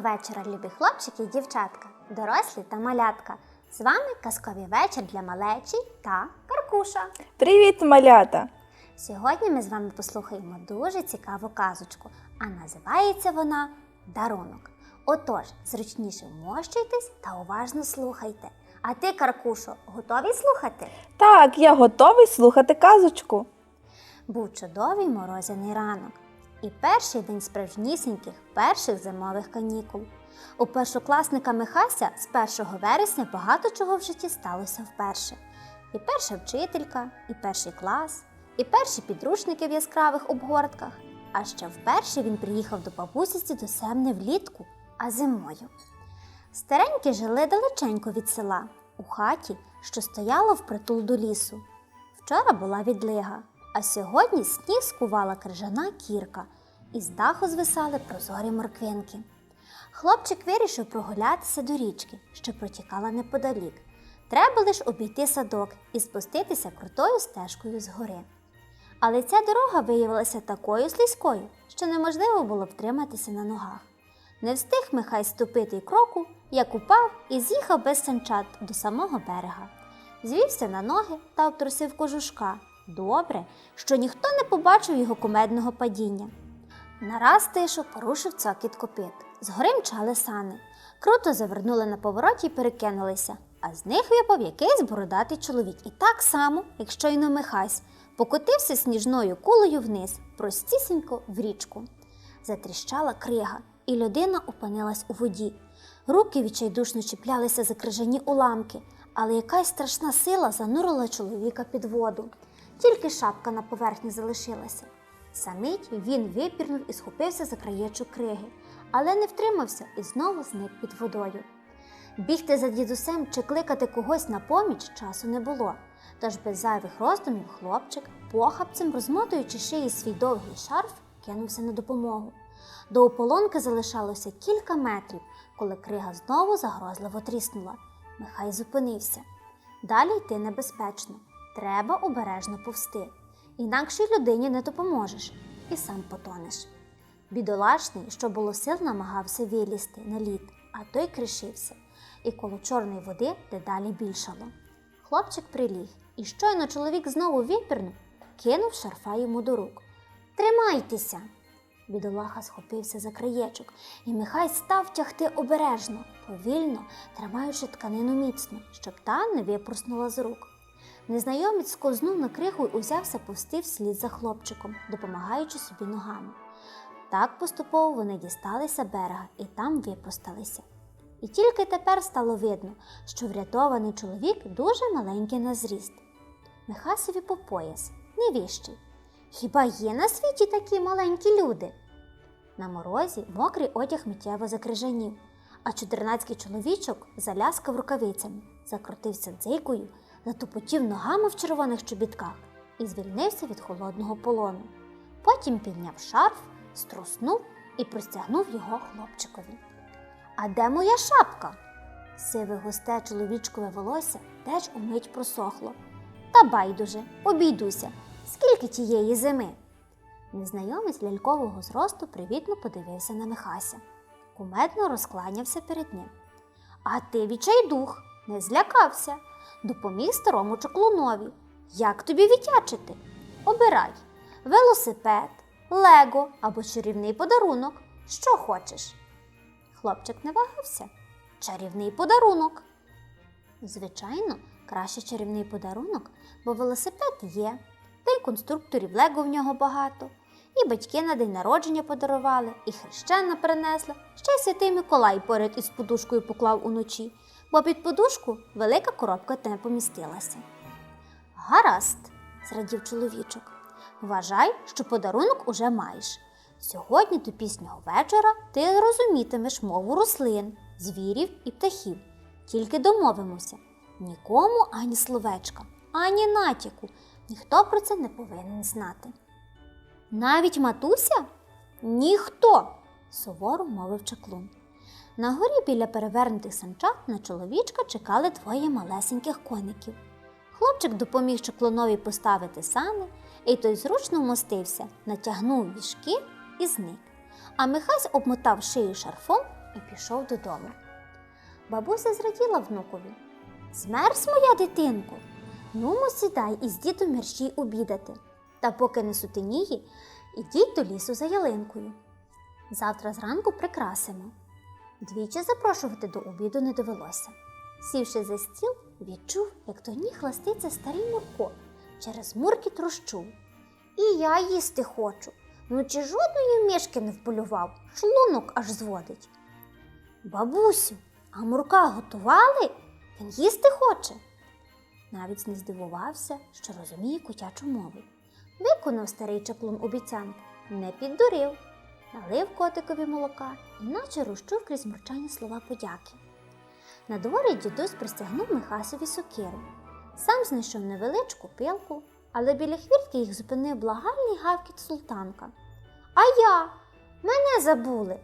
Доброго вечора, любі хлопчики і дівчатка, дорослі та малятка. З вами казковий вечір для малечі та Каркуша. Привіт, малята! Сьогодні ми з вами послухаємо дуже цікаву казочку, а називається вона Дарунок. Отож, зручніше вмощуйтесь та уважно слухайте. А ти, Каркушо, готові слухати? Так, я готовий слухати казочку. Був чудовий морозяний ранок і перший день справжнісіньких перших зимових канікул. У першокласника Михася з 1 вересня багато чого в житті сталося вперше. І перша вчителька, і перший клас, і перші підручники в яскравих обгортках. А ще вперше він приїхав до бабусі з дідусем не влітку, а зимою. Старенькі жили далеченько від села, у хаті, що стояла впритул до лісу. Вчора була відлига, а сьогодні сніг скувала крижана кірка, і з даху звисали прозорі морквинки. Хлопчик вирішив прогулятися до річки, що протікала неподалік. Треба лиш обійти садок і спуститися крутою стежкою згори. Але ця дорога виявилася такою слизькою, що неможливо було втриматися на ногах. Не встиг Михай ступити кроку, як упав і з'їхав без санчат до самого берега. Звівся на ноги та обтрусив кожушка. Добре, що ніхто не побачив його кумедного падіння. Нараз тишу порушив цокіт копит. Згори мчали сани. Круто завернули на повороті і перекинулися, а з них випав якийсь бородатий чоловік. І так само, як щойно Михась, покотився сніжною кулею вниз, простісінько в річку. Затріщала крига, і людина опинилась у воді. Руки відчайдушно чіплялися за крижані уламки, але якась страшна сила занурила чоловіка під воду. Тільки шапка на поверхні залишилася. Самить він випірнув і схопився за краєчок криги, але не втримався і знову зник під водою. Бігти за дідусем чи кликати когось на поміч часу не було, тож без зайвих роздумів хлопчик, похапцем розмотуючи шиї свій довгий шарф, кинувся на допомогу. До ополонки залишалося кілька метрів, коли крига знову загрозливо тріснула. Михай зупинився. Далі йти небезпечно. Треба обережно повсти. Інакшій людині не допоможеш і сам потонеш. Бідолашний, що було сил, намагався вилізти на лід, а той кришився, і коло чорної води дедалі більшало. Хлопчик приліг, і щойно чоловік знову випірнув, кинув шарфа йому до рук. Тримайтеся! Бідолаха схопився за краєчок, і Михай став тягти обережно, повільно, тримаючи тканину міцно, щоб та не випорснула з рук. Незнайомець сковзнув на кригу і узявся повсти вслід за хлопчиком, допомагаючи собі ногами. Так поступово вони дісталися берега і там випросталися. І тільки тепер стало видно, що врятований чоловік дуже маленький на зріст. Михасові по пояс, не віщий. Хіба є на світі такі маленькі люди? На морозі мокрий одяг миттєво закрижанів, а чотирнацький чоловічок заляскав рукавицями, закрутився дзикою, затупотів ногами в червоних чобітках і звільнився від холодного полону. Потім підняв шарф, струснув і простягнув його хлопчикові. А де моя шапка? Сиве густе чоловічкове волосся теж умить просохло. Та байдуже, обійдуся, скільки тієї зими. Незнайомець лялькового зросту привітно подивився на Михася. Кумедно розкланявся перед ним. А ти відчайдух, не злякався, допоміг старому чоклунові. Як тобі відтячити? Обирай велосипед, лего або чарівний подарунок. Що хочеш? Хлопчик не вагався. Чарівний подарунок. Звичайно, краще чарівний подарунок, бо велосипед є, та й конструкторів лего в нього багато. І батьки на день народження подарували, і хрещена принесла, ще й святий Миколай поряд із подушкою поклав уночі, бо під подушку велика коробка не помістилася. Гаразд, зрадів чоловічок. Вважай, що подарунок уже маєш. Сьогодні до піснього вечора ти розумітимеш мову рослин, звірів і птахів. Тільки домовимося нікому ані словечка, ані натяку. Ніхто про це не повинен знати. Навіть матуся? Ніхто, суворо мовив чаклун. На горі біля перевернутих санчат на чоловічка чекали двоє малесеньких коників. Хлопчик допоміг чаклунові поставити сани, і той зручно вмостився, натягнув віжки і зник. а Михась обмотав шию шарфом і пішов додому. Бабуся зраділа внукові. Змерз моя дитинко. Нумо сідай із дідом мерщій обідати. Та поки не сутеніє, ідіть до лісу за ялинкою. Завтра зранку прикрасимо. Двічі запрошувати до обіду не довелося. Сівши за стіл, відчув, як до ніг ластиться старий Мурко, через мурки трощу. І я їсти хочу. Ну чи жодної мішки не вполював, шлунок аж зводить. Бабусю, а Мурка готували? Він їсти хоче. Навіть не здивувався, що розуміє котячу мову. Виконав старий чаклун обіцянку, не піддурив, налив котикові молока і наче розчув крізь мурчання слова подяки. На дворі дідусь пристягнув Михасові сокиру. Сам знайшов невеличку пилку, але біля хвіртки їх зупинив благальний гавкіт султанка. А я? Мене забули.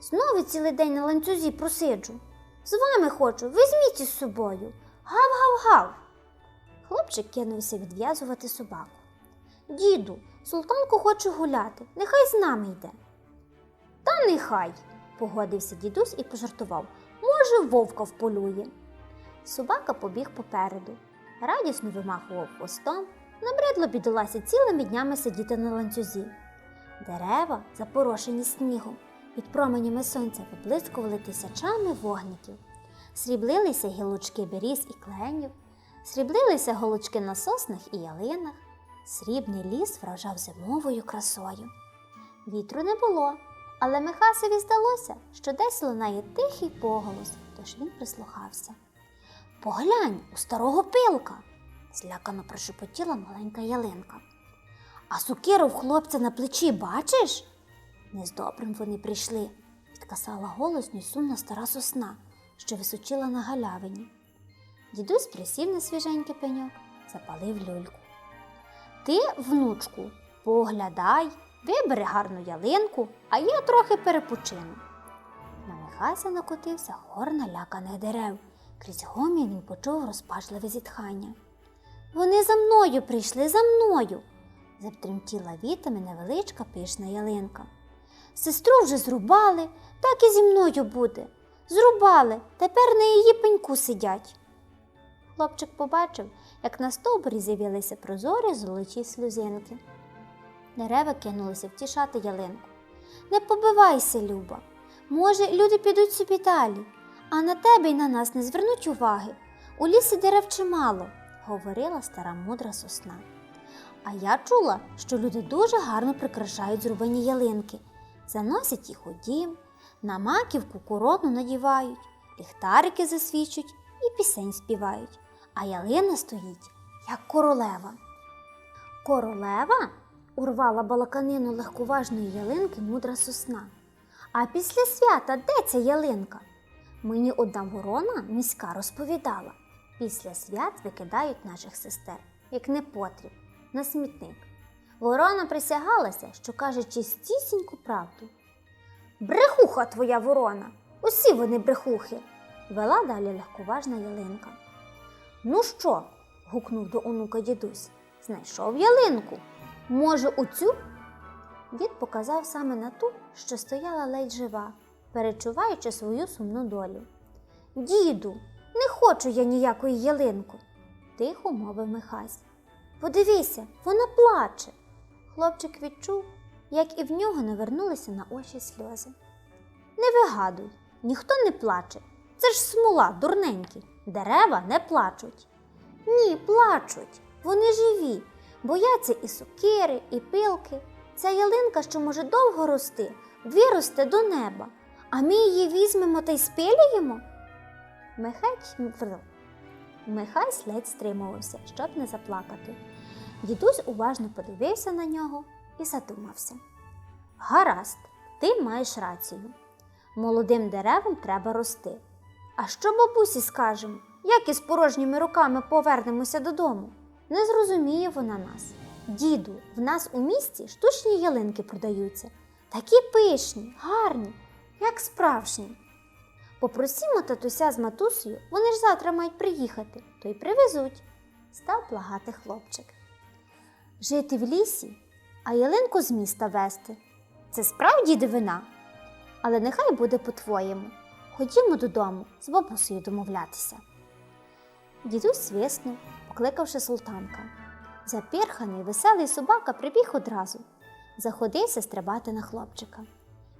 Знову цілий день на ланцюзі просиджу. З вами хочу, візьміть із собою. Гав-гав-гав. Хлопчик кинувся відв'язувати собаку. Діду, султанку хоче гуляти, нехай з нами йде. Та нехай, погодився дідусь і пожартував. Може, вовка вполює. Собака побіг попереду, радісно вимахував хвостом, набридло бідолася цілими днями сидіти на ланцюзі. Дерева, запорошені снігом, під променями сонця виблискували тисячами вогників. Сріблилися гілочки беріз і кленів, сріблилися голочки на соснах і ялинах, срібний ліс вражав зимовою красою. Вітру не було, але Михасові здалося, що десь лунає тихий поголос, тож він прислухався. Поглянь, у старого пилка, злякано прошепотіла маленька ялинка. А сукиру в хлопця на плечі бачиш? Не з добрим вони прийшли, відкасала голосно й сумна стара сосна, що височила на галявині. Дідусь присів на свіженький пеньок, запалив люльку. Ти, внучку, поглядай, вибери гарну ялинку, а я трохи перепочину. На Михася накотився хор наляканих дерев. Крізь гомін він почув розпачливе зітхання. Вони за мною прийшли, за мною, затремтіла вітами невеличка пишна ялинка. Сестру вже зрубали, так і зі мною буде. Зрубали, тепер на її пеньку сидять. Хлопчик побачив, як на стовбурі з'явилися прозорі золоті сльозинки. Дерева кинулися втішати ялинку. Не побивайся, Люба. Може, люди підуть собі далі, а на тебе й на нас не звернуть уваги. У лісі дерев чимало, говорила стара мудра сосна. А я чула, що люди дуже гарно прикрашають зрубані ялинки, заносять їх у дім, на маківку корону надівають, ліхтарики засвічують і пісень співають, а ялина стоїть, як королева. Королева? урвала балаканину легковажної ялинки мудра сосна. А після свята де ця ялинка? Мені одна ворона міська розповідала. Після свят викидають наших сестер, як непотріб, на смітник. Ворона присягалася, що каже чистісіньку правду. Брехуха твоя ворона! Усі вони брехухи, вела далі легковажна ялинка. Ну що? гукнув до онука дідусь. Знайшов ялинку. Може, у цю? Дід показав саме на ту, що стояла ледь жива, перечуваючи свою сумну долю. Діду, не хочу я ніякої ялинку, тихо мовив Михась. Подивися, вона плаче. Хлопчик відчув, як і в нього навернулися на очі сльози. Не вигадуй, ніхто не плаче. Це ж смола, дурненькі. Дерева не плачуть. Ні, плачуть. Вони живі, бояться і сокири, і пилки. Ця ялинка, що може довго рости, виросте до неба, а ми її візьмемо та й спилюємо. Михай, Михай ледь стримувався, щоб не заплакати. Дідусь уважно подивився на нього і задумався. Гаразд, ти маєш рацію. Молодим деревам треба рости. А що бабусі скажемо, як із порожніми руками повернемося додому? Не зрозуміє вона нас. Діду, в нас у місті штучні ялинки продаються. Такі пишні, гарні, як справжні. Попросімо татуся з матусею, вони ж завтра мають приїхати, то й привезуть, став благати хлопчик. Жити в лісі, а ялинку з міста вести. Це справді дивина. Але нехай буде по-твоєму. Ходімо додому з бабусею домовлятися. Дідусь свиснув, покликавши султанка. Запірханий, веселий собака прибіг одразу, заходився стрибати на хлопчика.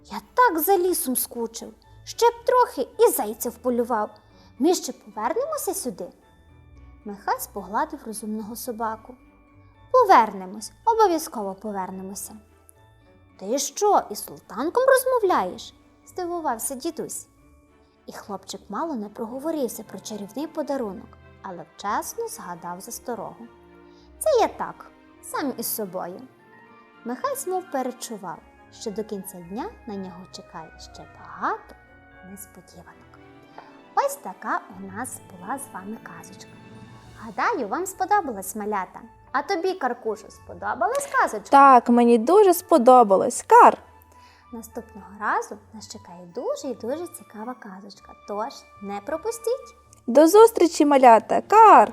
Я так за лісом скучив, ще б трохи і зайця вполював. Ми ще повернемося сюди. Михась погладив розумного собаку. Повернемось, обов'язково повернемося. Ти що, із султанком розмовляєш? здивувався дідусь. І хлопчик мало не проговорився про чарівний подарунок, але вчасно згадав засторогу. Це я так, сам із собою. Михась мов перечував, що до кінця дня на нього чекає ще багато несподіванок. Ось така у нас була з вами казочка. Гадаю, вам сподобалась малята. А тобі, Каркушу, сподобалась казочка? Так, мені дуже сподобалось. Кар. Наступного разу нас чекає дуже і дуже цікава казочка. Тож не пропустіть! До зустрічі, малята. Кар.